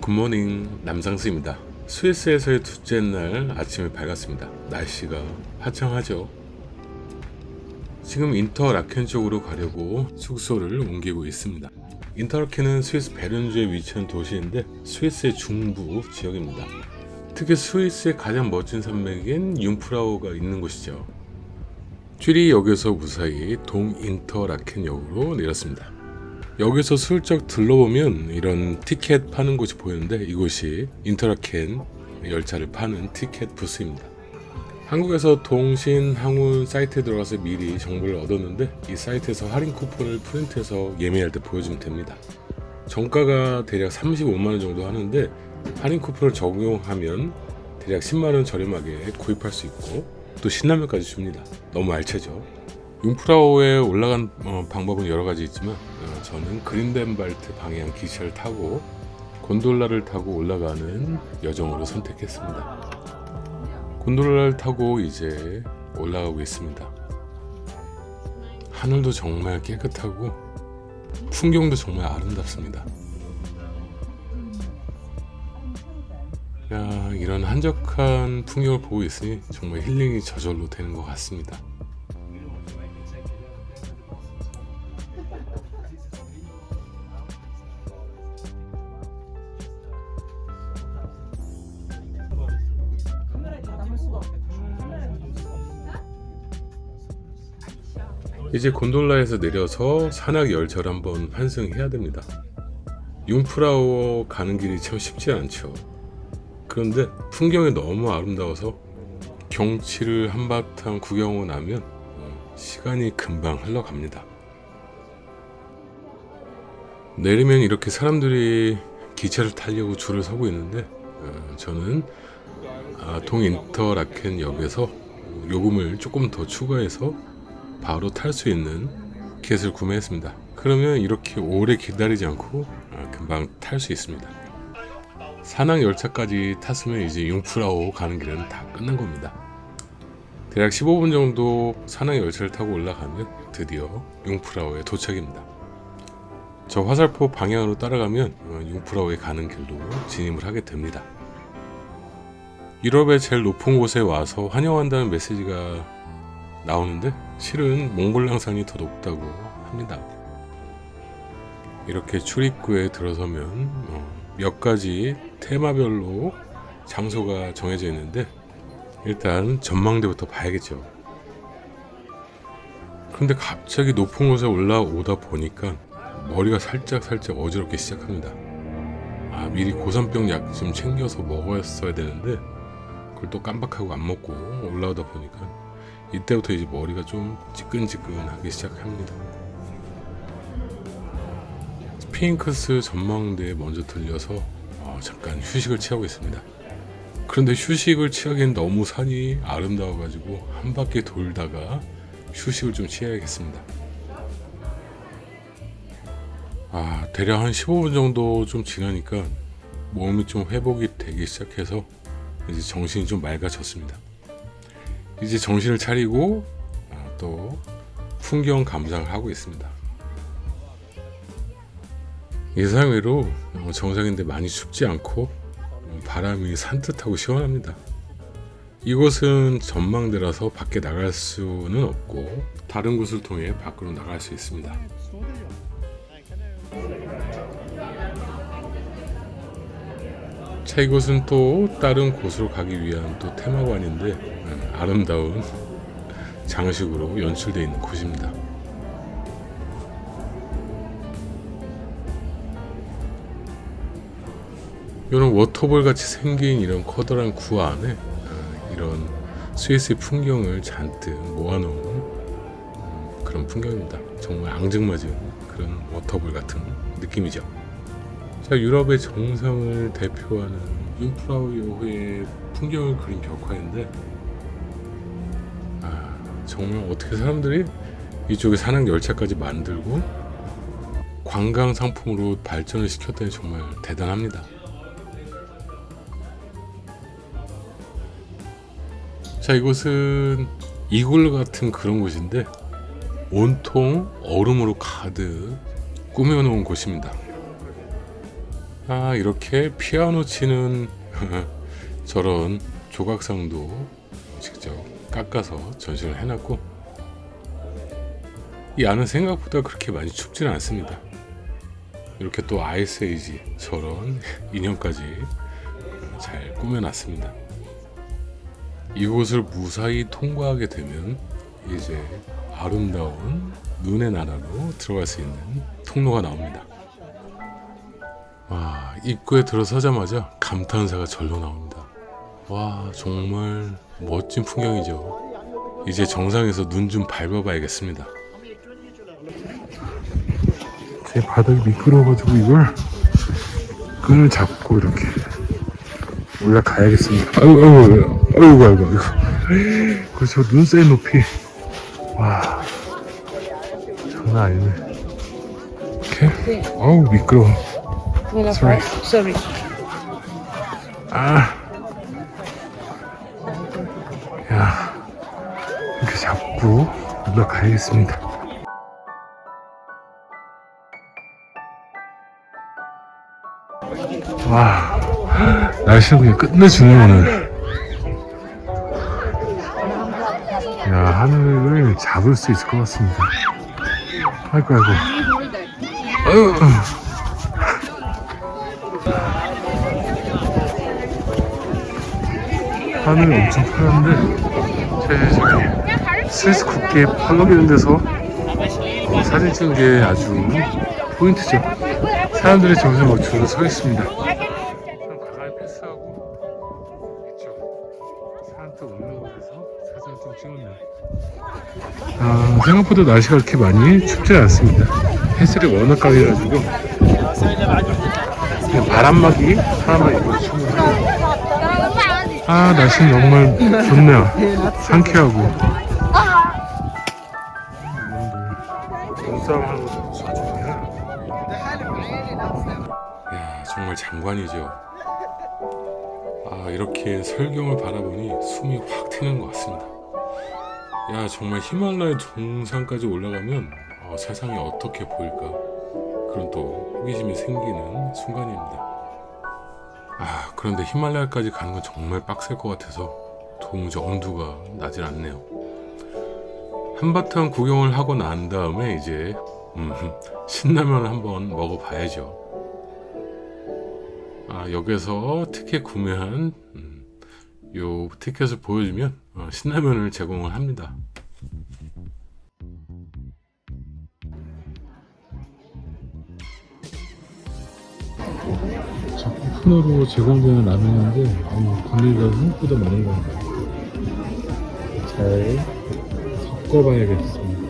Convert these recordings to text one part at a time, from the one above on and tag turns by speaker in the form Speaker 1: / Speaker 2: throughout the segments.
Speaker 1: 굿모닝 남상수입니다. 스위스에서의 둘째 날 아침이 밝았습니다. 날씨가 화창하죠. 지금 인터라켄 쪽으로 가려고 숙소를 옮기고 있습니다. 인터라켄은 스위스 베른주에 위치한 도시인데 스위스의 중부 지역입니다. 특히 스위스의 가장 멋진 산맥인 융프라우가 있는 곳이죠. 쥐리 역에서 무사히 동인터라켄 역으로 내렸습니다. 여기서 슬쩍 들러보면 이런 티켓 파는 곳이 보이는데 이곳이 인터라켄 열차를 파는 티켓 부스입니다. 한국에서 동신 항운 사이트에 들어가서 미리 정보를 얻었는데 이 사이트에서 할인 쿠폰을 프린트해서 예매할 때 보여주면 됩니다. 정가가 대략 35만 원 정도 하는데 할인 쿠폰을 적용하면 대략 10만 원 저렴하게 구입할 수 있고 또 신라면까지 줍니다. 너무 알차죠. 융프라우에 올라간 어, 방법은 여러 가지 있지만 어, 저는 그린덴발트 방향 기차를 타고 곤돌라를 타고 올라가는 여정으로 선택했습니다. 곤돌라를 타고 이제 올라가고 있습니다. 하늘도 정말 깨끗하고 풍경도 정말 아름답습니다. 야, 이런 한적한 풍경을 보고 있으니 정말 힐링이 저절로 되는 것 같습니다. 이제 곤돌라에서 내려서 산악 열차를 한번 환승해야 됩니다. 융프라우 가는 길이 참 쉽지 않죠. 그런데 풍경이 너무 아름다워서 경치를 한바탕 구경하고 나면 어, 시간이 금방 흘러갑니다. 내리면 이렇게 사람들이 기차를 타려고 줄을 서고 있는데 어, 저는 아, 동인터라켄 역에서 요금을 조금 더 추가해서 바로 탈 수 있는 켓을 구매했습니다. 그러면 이렇게 오래 기다리지 않고 아, 금방 탈 수 있습니다. 산악 열차까지 탔으면 이제 융프라우 가는 길은 다 끝난 겁니다. 대략 15분 정도 산악 열차를 타고 올라가면 드디어 융프라우에 도착입니다. 저 화살표 방향으로 따라가면 어, 융프라우에 가는 길로 진입을 하게 됩니다. 유럽의 제일 높은 곳에 와서 환영한다는 메시지가 나오는데 실은 몽블랑산이 더 높다고 합니다. 이렇게 출입구에 들어서면 어, 몇 가지 테마별로 장소가 정해져 있는데 일단 전망대부터 봐야겠죠. 그런데 갑자기 높은 곳에 올라오다 보니까 머리가 살짝 살짝 어지럽기 시작합니다. 아 미리 고산병 약 좀 챙겨서 먹었어야 되는데 그걸 또 깜빡하고 안 먹고 올라오다 보니까 이때부터 이제 머리가 좀 지끈지끈하기 시작합니다. 스핑크스 전망대에 먼저 들려서 어, 잠깐 휴식을 취하고 있습니다. 그런데 휴식을 취하기엔 너무 산이 아름다워가지고 한 바퀴 돌다가 휴식을 좀 취해야겠습니다. 아, 대략 한 15분 정도 좀 지나니까 몸이 좀 회복이 되기 시작해서 이제 정신이 좀 맑아졌습니다. 이제 정신을 차리고 아, 또 풍경 감상을 하고 있습니다. 예상외로 어, 정상인데 많이 춥지 않고 음, 바람이 산뜻하고 시원합니다. 이곳은 전망대라서 밖에 나갈 수는 없고 다른 곳을 통해 밖으로 나갈 수 있습니다. 자 이곳은 또 다른 곳으로 가기 위한 또 테마관인데 음, 아름다운 장식으로 연출되어 있는 곳입니다. 이런 워터볼 같이 생긴 이런 커다란 구 안에 아, 이런 스위스의 풍경을 잔뜩 모아놓은 음, 그런 풍경입니다. 정말 앙증맞은 그런 워터볼 같은 느낌이죠. 자, 유럽의 정상을 대표하는 융프라우요의 풍경을 그린 벽화인데 아, 정말 어떻게 사람들이 이쪽에 산악 열차까지 만들고 관광 상품으로 발전을 시켰다니 정말 대단합니다. 자, 이곳은 이글루 같은 그런 곳인데 온통 얼음으로 가득 꾸며놓은 곳입니다. 아 이렇게 피아노 치는 저런 조각상도 직접 깎아서 전시를 해놨고 이 안은 생각보다 그렇게 많이 춥진 않습니다. 이렇게 또 아이스에이지 저런 인형까지 잘 꾸며놨습니다. 이곳을 무사히 통과하게 되면 이제 아름다운 눈의 나라로 들어갈 수 있는 통로가 나옵니다. 와, 입구에 들어서자마자 감탄사가 절로 나옵니다. 와, 정말 멋진 풍경이죠. 이제 정상에서 눈 좀 밟아봐야겠습니다. 제 바닥이 미끄러워가지고 이걸 끈을 잡고 이렇게 올라가야겠습니다. 아이고, 아이고, 아이고, 아이고, 아이고. 그렇죠. 눈 쌓인 높이. 와, 장난 아니네. 이렇게? 어우, 미끄러워. Sorry.
Speaker 2: Sorry.
Speaker 1: 아. 야, 이렇게 잡고 올라가야겠습니다. 와, 날씨가 그냥 끝내주네, 오늘. 야, 하늘을 잡을 수 있을 것 같습니다. 아이고, 아이고. 아유. 하늘이 엄청 파란데 제 저기 스위스 국기에 있는 데서 어, 사진 찍은 게 아주 포인트죠. 사람들이 저기서 막 줄을 서 있습니다. 가까이 패스하고 이쪽 사람들 없는 곳에서 사진 좀 찍었네요. 아, 생각보다 날씨가 그렇게 많이 춥지 않습니다. 햇살이 워낙 강해가지고 그냥 바람막이 하나만 충분해요. 아 날씨는 정말 좋네요. 상쾌하고. 눈싸움하는 야 정말 장관이죠. 아 이렇게 설경을 바라보니 숨이 확 트는 것 같습니다. 야 정말 히말라야 정상까지 올라가면 어, 세상이 어떻게 보일까? 그런 또 호기심이 생기는 순간입니다 아, 그런데 히말라야까지 가는 건 정말 빡셀 것 같아서 도무지 엄두가 나질 않네요. 한바탕 구경을 하고 난 다음에 이제 음, 신라면을 한번 먹어봐야죠. 아, 여기서 티켓 구매한 음, 요 티켓을 보여주면 어, 신라면을 제공을 합니다. 쿠폰으로 제공되는 라면인데 어우 분리가 생각보다 많은 것 같아요 잘 섞어봐야겠습니다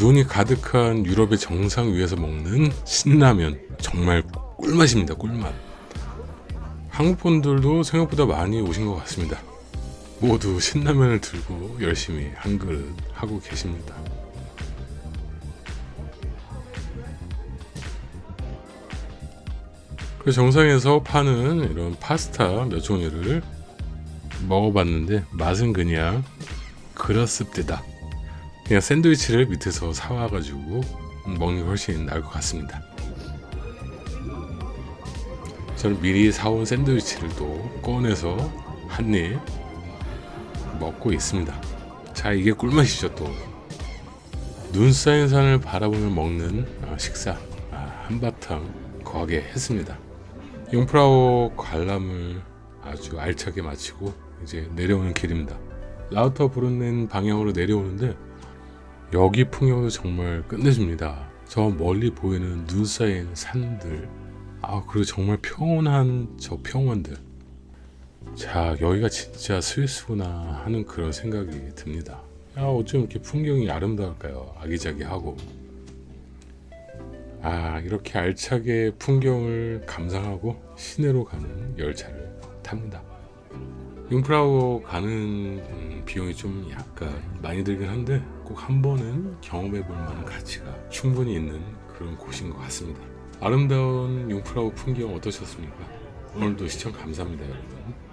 Speaker 1: 눈이 가득한 유럽의 정상 위에서 먹는 신라면. 정말 꿀맛입니다 꿀맛 한국 분들도 생각보다 많이 오신 것 같습니다. 모두 신라면을 들고 열심히 한 그릇 하고 계십니다. 그 정상에서 파는 이런 파스타 몇 종류를 먹어봤는데 맛은 그냥 그렇습니다. 그냥 샌드위치를 밑에서 사와가지고 먹는 게 훨씬 나을 것 같습니다. 저는 미리 사온 샌드위치를 또 꺼내서 한 입 먹고 있습니다. 자, 이게 꿀맛이죠 또. 눈 쌓인 산을 바라보며 먹는 아, 식사 아, 한바탕 거하게 했습니다. 융프라우 관람을 아주 알차게 마치고 이제 내려오는 길입니다. 라우터 브룬넨 방향으로 내려오는데 여기 풍경도 정말 끝내줍니다. 저 멀리 보이는 눈 쌓인 산들 아 그리고 정말 평온한 저 평원들. 자 여기가 진짜 스위스구나 하는 그런 생각이 듭니다. 야 어쩜 이렇게 풍경이 아름다울까요? 아기자기하고. 아 이렇게 알차게 풍경을 감상하고 시내로 가는 열차를 탑니다. 융프라우 가는 음, 비용이 좀 약간 많이 들긴 한데 꼭 한 번은 경험해 볼 만한 가치가 충분히 있는 그런 곳인 것 같습니다 아름다운 융프라우 풍경 어떠셨습니까? 오늘도 시청 감사합니다 여러분